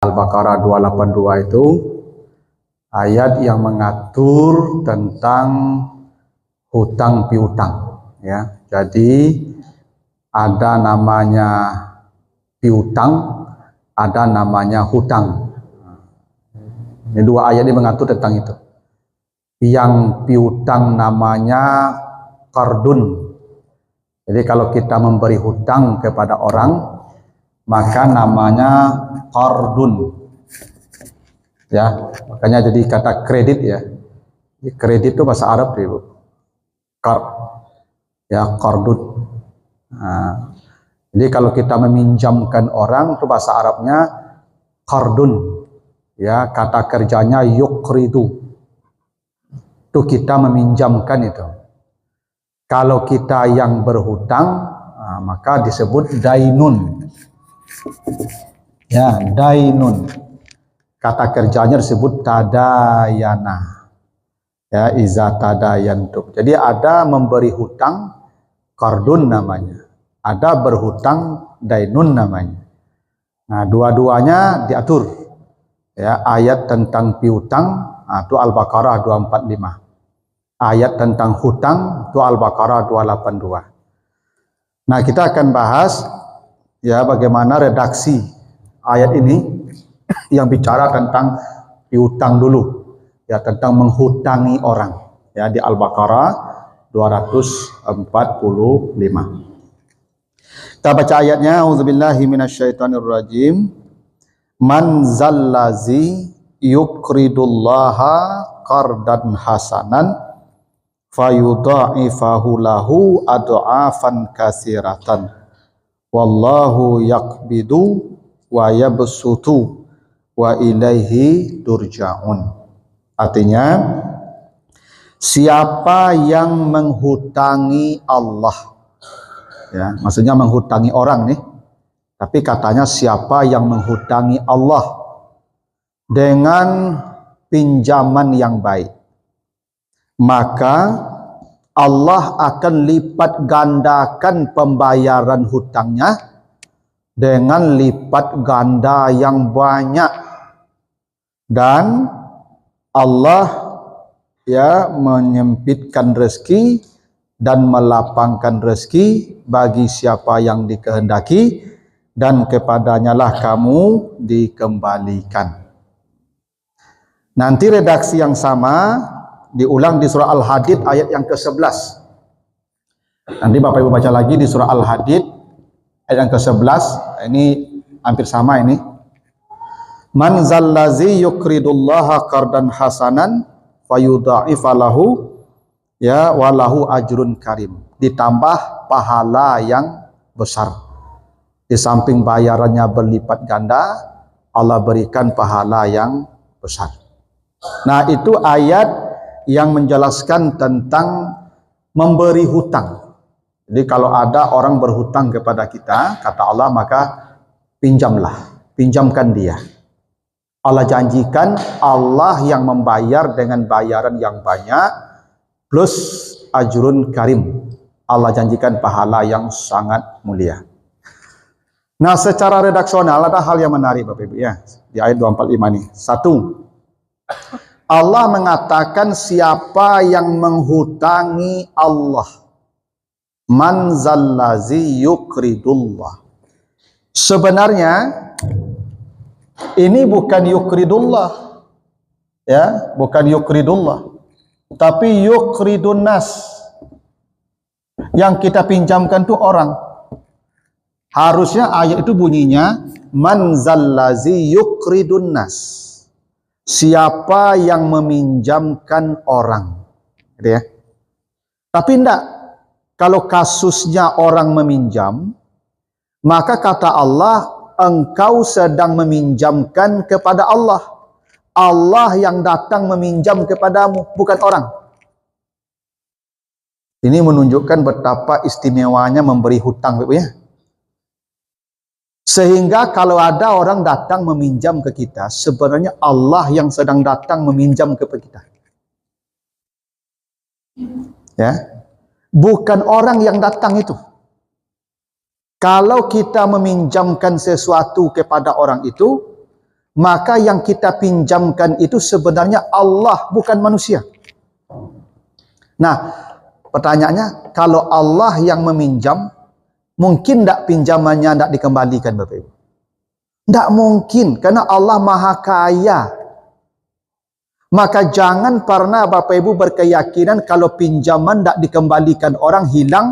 Al-Baqarah 282 itu ayat yang mengatur tentang hutang piutang ya. Jadi ada namanya piutang, ada namanya hutang. Ini dua ayat ini mengatur tentang itu. Yang piutang namanya kardun. Jadi kalau kita memberi hutang kepada orang, maka namanya kardun. Ya, makanya jadi kata kredit ya. Kredit itu bahasa Arab, Ibu. Kard. Ya, kardun. Nah, jadi kalau kita meminjamkan orang itu bahasa Arabnya kardun. Ya, kata kerjanya yukridu. Itu kita meminjamkan itu. Kalau kita yang berhutang, nah, maka disebut dainun. Ya, dainun. Kata kerjanya disebut tadayana. Ya, iza tadayantum. Jadi ada memberi hutang, kardun namanya. Ada berhutang dainun namanya. Nah, dua-duanya diatur. Ya, ayat tentang piutang nah, itu Al-Baqarah 245. Ayat tentang hutang itu Al-Baqarah 282. Nah, kita akan bahas ya bagaimana redaksi ayat ini yang bicara tentang piutang dulu. Ya, tentang menghutangi orang. Ya, di Al-Baqarah 245. Kita baca ayatnya, Auzubillahi minasyaitonirrajim. Man zallazi yukridullaha qardan hasanan fayudha'ifahu lahu ad'afan kasiratan. Wallahu yakbidu wa yabsutu wa ilaihi turja'un. Artinya, siapa yang menghutangi Allah ya maksudnya menghutangi orang nih tapi katanya siapa yang menghutangi Allah dengan pinjaman yang baik maka Allah akan lipat gandakan pembayaran hutangnya dengan lipat ganda yang banyak dan Allah ya menyempitkan rezeki dan melapangkan rezeki bagi siapa yang dikehendaki dan kepadanya lah kamu dikembalikan. Nanti redaksi yang sama diulang di surah Al-Hadid ayat yang ke-11. Nanti Bapak Ibu baca lagi di surah Al-Hadid ayat yang ke-11. Ini hampir sama ini. Man zallazi yukridullaha qardan hasanan fayudha'ifalahu ya walahu ajrun karim ditambah pahala yang besar di samping bayarannya berlipat ganda Allah berikan pahala yang besar nah itu ayat yang menjelaskan tentang memberi hutang jadi kalau ada orang berhutang kepada kita kata Allah maka pinjamlah pinjamkan dia Allah janjikan Allah yang membayar dengan bayaran yang banyak plus ajrun karim. Allah janjikan pahala yang sangat mulia. Nah, secara redaksional ada hal yang menarik Bapak Ibu ya di ayat 245 ini. Satu, Allah mengatakan siapa yang menghutangi Allah. Man zallazi yukridullah. Sebenarnya ini bukan yukridullah. Ya, bukan yukridullah. Tapi yukridun nas. Yang kita pinjamkan itu orang. Harusnya ayat itu bunyinya man zallazi yukridun nas. Siapa yang meminjamkan orang. Gitu ya. Tapi enggak. Kalau kasusnya orang meminjam, maka kata Allah, engkau sedang meminjamkan kepada Allah. Allah yang datang meminjam kepadamu, bukan orang. Ini menunjukkan betapa istimewanya memberi hutang, ya. Sehingga kalau ada orang datang meminjam ke kita, sebenarnya Allah yang sedang datang meminjam ke kita. Ya. Bukan orang yang datang itu. Kalau kita meminjamkan sesuatu kepada orang itu, maka yang kita pinjamkan itu sebenarnya Allah bukan manusia. Nah, pertanyaannya, kalau Allah yang meminjam, mungkin tak pinjamannya tak dikembalikan Bapak Ibu? Tak mungkin, karena Allah maha kaya. Maka jangan pernah Bapak Ibu berkeyakinan kalau pinjaman tak dikembalikan orang hilang,